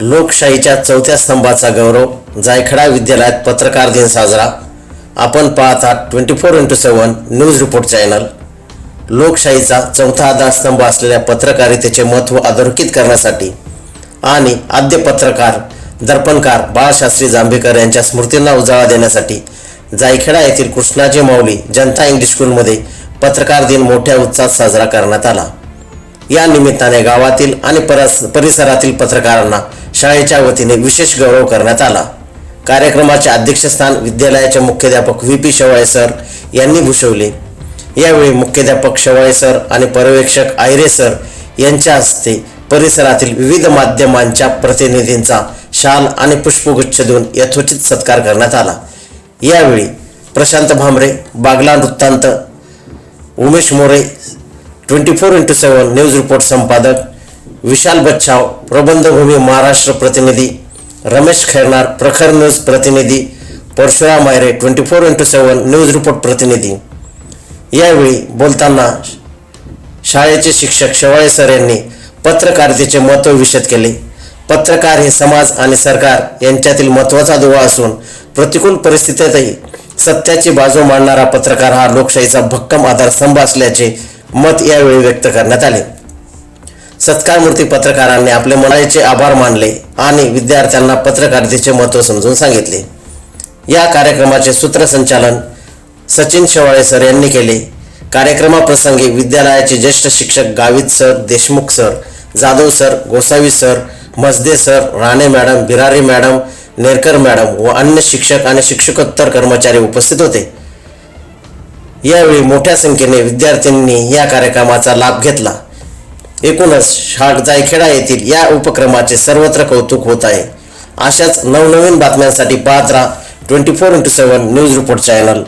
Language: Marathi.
लोकशाहीच्या चौथ्या स्तंभाचा गौरव जायखडा विद्यालयात पत्रकार दिन साजरा. आपण पाहत आहात twenty four into seven news report channel लोकशाहीचा चौथा आधारस्तंभ असलेल्या पत्रकारितेचे महत्त्व अधोरेखित करण्यासाठी आणि आद्य पत्रकार दर्पणकार बाळशास्त्री जांभेकर यांच्या स्मृतींना उजाळा देण्यासाठी जायखेडा येथील कृष्णाजी माऊली जनता इंग्लिश स्कूलमध्ये पत्रकार दिन मोठ्या उत्साहात साजरा करण्यात आला. या निमित्ताने गावातील आणि परस परिसरातील पत्रकारांना शाळेच्या वतीने विशेष गौरव करण्यात आला. कार्यक्रमाचे अध्यक्षस्थान विद्यालयाचे मुख्याध्यापक व्ही पी शेवाळे सर यांनी भूषवले. यावेळी मुख्याध्यापक शेवाळे सर आणि पर्यवेक्षक आयरे सर यांच्या हस्ते परिसरातील विविध माध्यमांच्या प्रतिनिधींचा शाल आणि पुष्पगुच्छ देऊन यथोचित सत्कार करण्यात आला. यावेळी प्रशांत भांबरे बागला वृत्तांत Umesh More twenty four into seven news report संपादक विशाल बच्छाव प्रबंधभूमी महाराष्ट्र प्रतिनिधी रमेश खैरनार प्रखर न्यूज प्रतिनिधी Parshuram Mayre twenty four into seven news report प्रतिनिधी. यावेळी बोलताना शाळेचे शिक्षक शेवाळे सर यांनी पत्रकारितेचे महत्त्व विशद केले. पत्रकार हे समाज आणि सरकार यांच्यातील महत्त्वाचा दुवा असून प्रतिकूल परिस्थितीतही सत्याची बाजू मांडणारा पत्रकार हा लोकशाहीचा भक्कम आधारस्तंभ असल्याचे मत यावेळी व्यक्त करण्यात आले. सत्कारमूर्ती पत्रकारांनी आपले मनाचे आभार मानले आणि विद्यार्थ्यांना पत्रकारितेचे महत्त्व समजून सांगितले. या कार्यक्रमाचे सूत्रसंचालन सचिन शेवाळे सर यांनी केले. कार्यक्रमाप्रसंगी विद्यालयाचे ज्येष्ठ शिक्षक Gavit sir Deshmukh sir Jadhav sir Gosavi sir Majde sir Rane madam Birari madam Nerkar madam व अन्य शिक्षक आणि शिक्षकोत्तर कर्मचारी उपस्थित होते. यावेळी मोठ्या संख्येने विद्यार्थ्यांनी या कार्यक्रमाचा लाभ घेतला. एकूणच शाट जायखेडा येथील या उपक्रमाचे सर्वत्र कौतुक होत आहे. अशाच नवनवीन बातम्यांसाठी पाहत राहा twenty four into seven news report channel